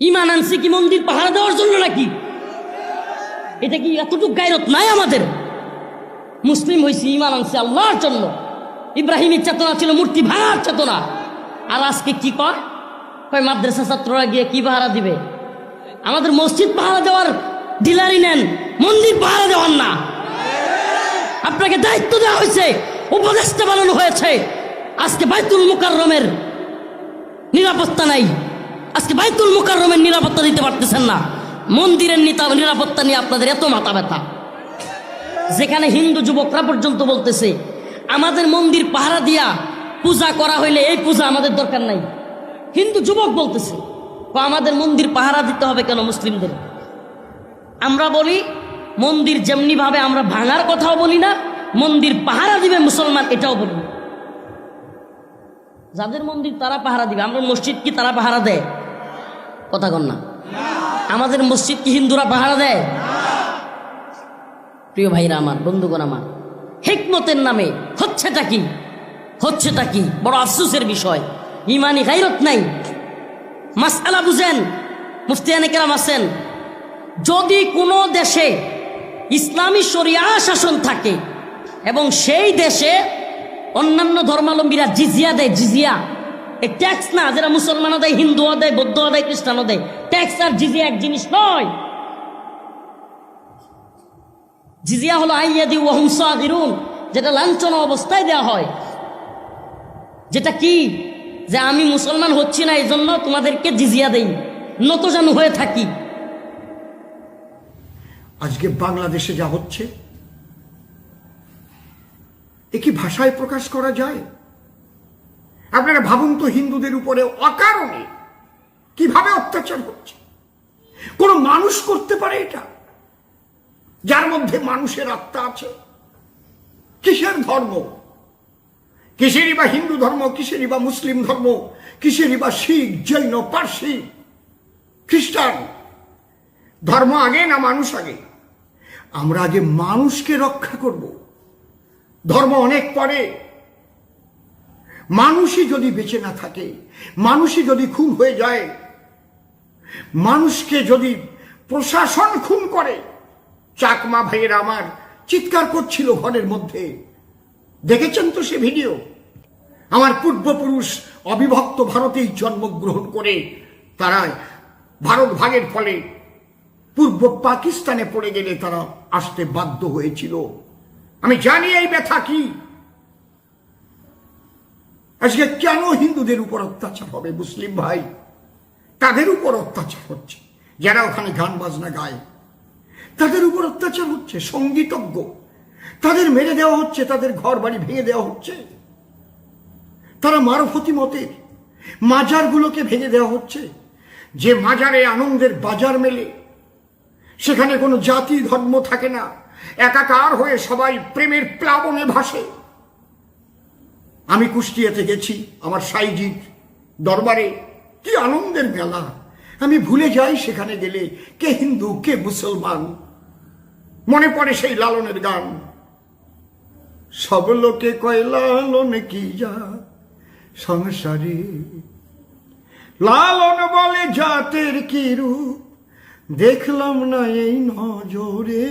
ইমান আনছি কি মন্দির পাহারা দেওয়ার জন্য নাকি? এটা কি এতটুকু গায়রত নাই আমাদের? মুসলিম হয়েছি ইমান আনছি আল্লাহর জন্য। ইব্রাহিমের চেতনা ছিল মূর্তি ভাঙার চেতনা। আর আজকে কি কয়? কয়, মাদ্রাসা ছাত্ররা গিয়ে কি পাহারা দিবে? আমাদের মসজিদ পাহারা দেওয়ার ডিলারি নেন, মন্দির পাহারা দেওয়ার না। আপনাকে দায়িত্ব দেওয়া হয়েছে, উপদেষ্টা বানানো হয়েছে। আজকে বাইতুল মুকাররমের নিরাপত্তা নাই। আজকে বাইতুল মুকাররমের নিরাপত্তা দিতে পারতেছেন না। মন্দিরের নিরাপত্তা নিয়ে আপনাদের এত মাথা ব্যথা। যেখানে হিন্দু যুবকরা পর্যন্ত বলতেছে, আমাদের মন্দির পাহারা দিয়া পূজা করা হইলে এই পূজা আমাদের দরকার নাই। হিন্দু যুবক বলতেছে আমাদের মন্দির পাহারা দিতে হবে কেন মুসলিমদের? আমরা বলি, মন্দির যেমনি ভাবে আমরা ভাঙার কথাও বলি না, মন্দির পাহারা দিবে মুসলমান এটাও বলি যাদের মন্দির তারা পাহারা দিবে। আমরা মসজিদ কি তারা পাহারা দেয়? কথা কন না। আমাদের মসজিদ কি হিন্দুরা পাহারা দেয়? প্রিয় ভাইরা আমার, বন্ধুগণ আমার, হেকমতের নামে হচ্ছেটা কি? হচ্ছেটা কি? বড় আফসোসের বিষয়। ইমানি গাইরত নাই। মাসালা বুঝেন মুফতিয়ানে কেরাম আছেন। যদি কোনো দেশে ইসলামী শরিয়া শাসন থাকে এবং সেই দেশে অন্যান্য ধর্মাবলম্বীরা জিজিয়া দেয়, জিজিয়া এই ট্যাক্স না যারা মুসলমানও দেয়, হিন্দুও দেয়, বৌদ্ধও দেয়, খ্রিস্টানও দেয় ট্যাক্স আর জিজিয়া এক জিনিস নয়। জিজিয়া হলো আইয়াদি ওয়াহুমসা দিরুন যেটা লাঞ্ছনা অবস্থায় দেওয়া হয়। যেটা কি? যে আমি মুসলমান হচ্ছি না এই জন্য তোমাদেরকে জিজিয়া দেই। নত যেন হয়ে থাকি। আজকে বাংলাদেশে যা হচ্ছে, এ কি ভাষায় প্রকাশ করা যায়? আপনারা ভাবুন তো হিন্দুদের উপরে অকারণে কীভাবে অত্যাচার হচ্ছে। কোন মানুষ করতে পারে এটা? যার মধ্যে মানুষের আত্মা আছে। কিসের ধর্ম? কিসেরই বা হিন্দু ধর্ম, কিসেরই বা মুসলিম ধর্ম, কিসেরই বা শিখ, জৈন, পার্সি, খ্রিস্টান? ধর্ম আগে না মানুষ আগে? আমরা আগে মানুষকে রক্ষা করব। ধর্ম অনেক পরে। মানুষই যদি বেঁচে না থাকে, মানুষই যদি খুন হয়ে যায়, মানুষকে যদি প্রশাসন খুন করে, চাকমা ভাইয়ের আমার চিৎকার করছিল ঘরের মধ্যে। দেখেছেন তো সে ভিডিও? আমার পূর্বপুরুষ অবিভক্ত ভারতেই জন্মগ্রহণ করে, তারা ভারত ভাগের ফলে পূর্ব পাকিস্তানে পড়ে গেলে তারা আসতে বাধ্য হয়েছিল। আমি জানি এই ব্যথা কি। আজকে কেন হিন্দুদের উপর অত্যাচার হবে, মুসলিম ভাই? তাদের উপর অত্যাচার হচ্ছে? যারা ওখানে গান বাজনা গায়, তাদের উপর অত্যাচার হচ্ছে, সঙ্গীতজ্ঞ। তাদের মেরে দেওয়া হচ্ছে, তাদের ঘর বাড়ি ভেঙে দেওয়া হচ্ছে। তারা মারফতি মতের মাজারগুলোকে ভেঙে দেওয়া হচ্ছে। যে মাজারে আনন্দের বাজার মেলে, সেখানে কোনো জাতি ধর্ম থাকে না। একাকার হয়ে সবাই প্রেমের প্লাবনে ভাসে। আমি কুষ্টিয়াতে গেছি, আমার সাইজির দরবারে। কি আনন্দের মেলা। আমি ভুলে যাই সেখানে গেলে, কে হিন্দু, কে মুসলমান। মনে পড়ে সেই লালনের গান। সব লোকে কয়, লালন কি যা সংসারে। লালন বলে জাতের কি রূপ? দেখলাম না এই নজরে।